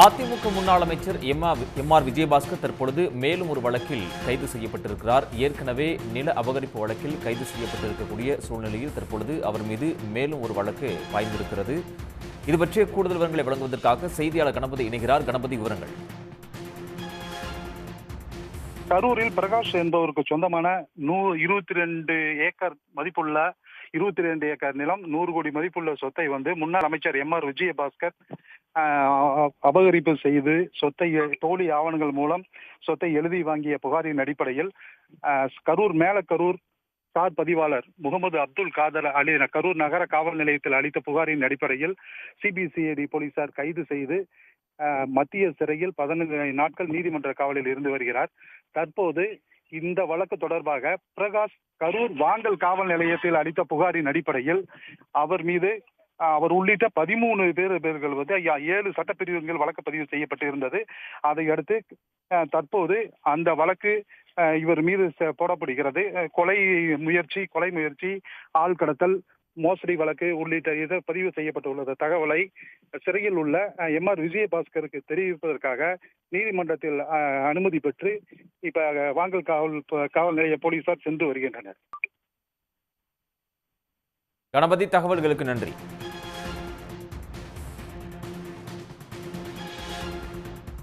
அதிமுக முன்னாள் அமைச்சர் M R Vijayabaskar தற்பொழுது மேலும் ஒரு வழக்கில் கைது செய்யப்பட்டிருக்கிறார். ஏற்கனவே நில அபகரிப்பு வழக்கில் கைது செய்யப்பட்டிருக்கக்கூடிய சூழ்நிலையில் தற்பொழுது அவர் மீது மேலும் ஒரு வழக்கு பாய்ந்திருக்கிறது. இது பற்றிய கூடுதல் விவரங்களை வழங்குவதற்காக செய்தியாளர் கணபதி இணைகிறார். கணபதி விவரங்கள். கரூரில் பிரகாஷ் என்பவருக்கு சொந்தமான நூ இருபத்தி ரெண்டு ஏக்கர் மதிப்புள்ள இருபத்தி ரெண்டு ஏக்கர் நிலம் நூறு கோடி மதிப்புள்ள சொத்தை வந்து முன்னாள் அமைச்சர் எம் ஆர் விஜயபாஸ்கர் அபகரிப்பு செய்து சொத்தை போலி ஆவணங்கள் மூலம் சொத்தை எழுதி வாங்கிய புகாரின் அடிப்படையில் கரூர் மேலக்கரூர் சார் பதிவாளர் முகமது அப்துல் காதர் அலி கரூர் நகர காவல் நிலையத்தில் அளித்த புகாரின் அடிப்படையில் சிபிசிஐடி போலீசார் கைது செய்து மத்திய சிறையில் பதினைந்து நாட்கள் நீதிமன்ற காவலில் இருந்து வருகிறார். தற்போது இந்த வழக்கு தொடர்பாக பிரகாஷ் கரூர் வாங்கல் காவல் நிலையத்தில் அளித்த புகாரின் அடிப்படையில் அவர் மீது அவர் உள்ளிட்ட பதிமூணு பேர் பேர்கள் வந்து ஐயா, ஏழு சட்டப்பிரிவுகள் வழக்கு பதிவு செய்யப்பட்டு இருந்தது அதை அடுத்து தற்போது அந்த வழக்கு இவர் மீது போடப்படுகிறது. கொலை முயற்சி கொலை முயற்சி ஆள் கடத்தல் மோசடி வழக்கு உள்ளிட்ட இது பதிவு செய்யப்பட்டுள்ளது. தகவலை சிறையில் உள்ள எம் ஆர் விஜயபாஸ்கருக்கு தெரிவிப்பதற்காக நீதிமன்றத்தில் அனுமதி பெற்று இப்ப வாங்கல் காவல் காவல் நிலைய போலீசார் சென்று வருகின்றனர். கணபதி தகவல்களுக்கு நன்றி.